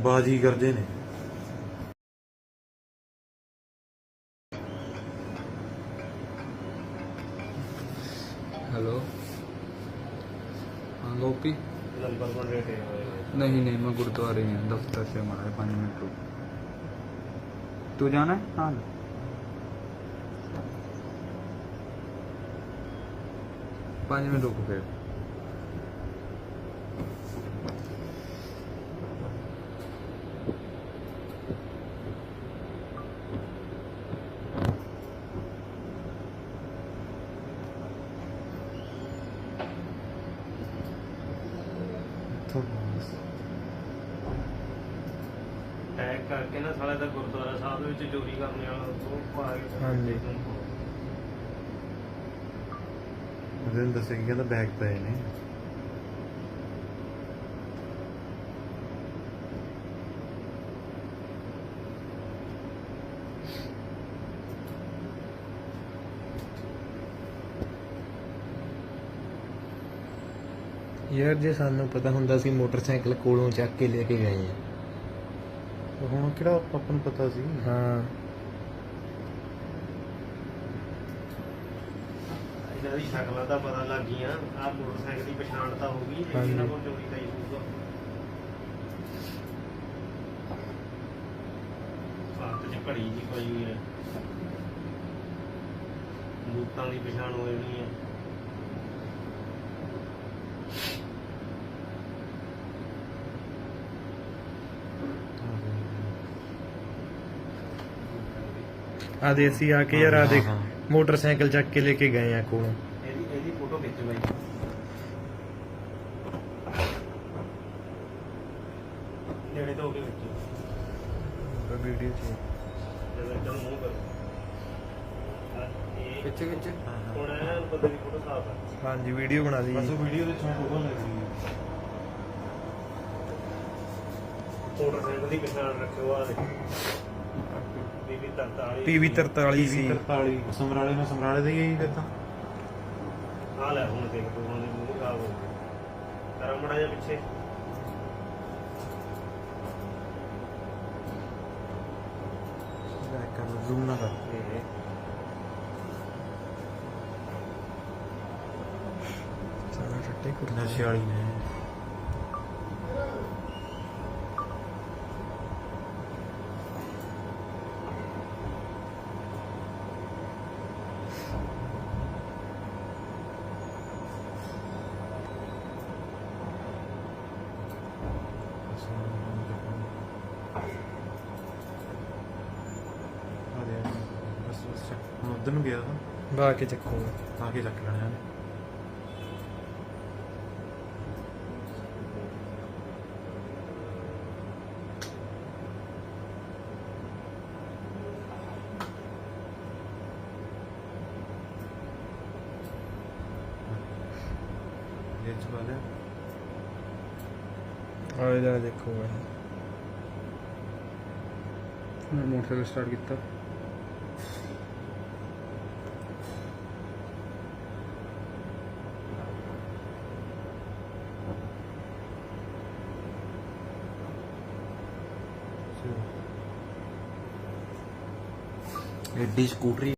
ਬਾਜੀ ਕਰਦੇ ਨੇ हेलो हाँ गोपी ਨੰਬਰ ਪਰ ਰੇਟ ਹੋਏ नहीं नहीं मैं गुरुद्वारे में दफ्तर से हमारा है, पाँच मिनट रुक तू जाना है हाँ पाँच मिनट रुको फिर ਟੈਗ ਕਰਕੇ ਨਾ ਸਾਲੇ ਦਾ ਗੁਰਦੁਆਰਾ ਸਾਹਿਬ ਦੇ ਵਿੱਚ ਚੋਰੀ ਕਰਨ ਵਾਲਾ ਉਹ ਪਾ ਕੇ ਹਾਂਜੀ। ਦੱਸਿਆ ਕਿ ਕਹਿੰਦਾ ਬੈਗ ਪਏ ਨੇ। ਯਾਰ ਜੇ ਸਾਨੂੰ ਪਤਾ ਹੁੰਦਾ ਸੀ ਮੋਟਰਸਾਈਕਲ ਕੋਲੋਂ ਚੱਕ ਕੇ ਲੈ ਕੇ ਗਏ ਆ। ਹੁਣ ਕਿਹੜਾ ਆਪਾਂ ਨੂੰ ਪਤਾ ਸੀ? ਹਾਂ। ਇਹਨਾਂ ਦੀ ਸ਼ਕਲਾਂ ਦਾ ਪਤਾ ਲੱਗ ਗਈਆਂ। ਆਹ ਮੋਟਰਸਾਈਕਲ ਦੀ ਪਛਾਣ ਤਾਂ ਹੋ ਗਈ ਜੇ ਇਹਨਾਂ ਕੋਲ ਚੋਰੀ ਦਾ ਹੀ ਹੋਊਗਾ। ਹੱਥ 'ਚ ਘੜੀ ਜੀ ਪਈ ਹੋਈ ਹੈ। ਬੂਟਾਂ ਦੀ ਪਛਾਣ ਹੋ ਜਾਣੀ ਹੈ। ਆ ਦੇਸੀ ਆ ਕੇ ਯਾਰ ਆ ਦੇਖ ਹਾਂ, ਮੋਟਰਸਾਈਕਲ ਚੱਕ ਕੇ ਲੈ ਕੇ ਗਏ ਆ ਕੋਲੋਂ। ਇਹਦੀ ਇਹਦੀ ਫੋਟੋ ਖਿੱਚੋ ਬਾਈ। ਨੇੜੇ ਤੋਂ ਹੋ ਕੇ ਖਿੱਚੋ ਵੀਡੀਓ ਚ ਜਦੋਂ ਇੱਧਰ ਨੂੰ ਮੂੰਹ ਕਰੋ। ਹਾਂ, ਇਹ ਖਿੱਚ ਖਿੱਚ। ਹੁਣ ਐਨ ਬੰਦੇ ਦੀ ਫੋਟੋ ਸਾਫ਼ ਆ। ਹਾਂਜੀ ਵੀਡੀਓ ਬਣਾ ਲਈ ਬਸ ਉਹ ਵੀਡੀਓ ਦੇ ਚੋਂ ਫੋਟੋ ਲੈ ਲਈ। ਮੋਟਰਸਾਈਕਲ ਦੀ ਪਛਾਣ ਰੱਖਿਓ ਆ ਦੇ ਬੀਬੀ 43 ਪੀਵੀ 43 ਸੀ। 43 ਸਮਰਾਲੇ ਨੂੰ ਸਮਰਾਲੇ ਦੇ ਹੀ ਫਿਰ ਤਾਂ। ਆ ਲੈ ਹੁਣ ਦੇਖ ਤੂੰ ਹੁਣ ਮੂੰਹ ਖਰਾਬ ਹੋ ਕਰਾਂ ਮੜਾ ਜਿਹਾ ਪਿੱਛੇ। ਬੈਕ ਕਰ ਜ਼ੂਮ ਨਾ ਕਰ। ਇਹ। ਸਾਰਾ ਛੱਟੇ ਕੁੱਟ ਨਸ਼ੇ ਵਾਲੀ ਨੇ ਅਰੇ ਬਸ ਬਸ ਚੱਕ ਹੁਣ ਉਧਰ ਨੂੰ ਗਿਆ ਤਾਂ। ਕੇ ਚੱਕੋ। ਤਾਂ ਕੇ ਚੱਕ ਲੈਣਾ ਇਹਨੇ। ਇਹ ਦੇਖੋ। ਇਹ ਮੈਂ ਮੋਟਰਸਾਈਕਲ ਸਟਾਰਟ ਕੀਤਾ। ਐਡੀ ਸਕੂਟਰੀ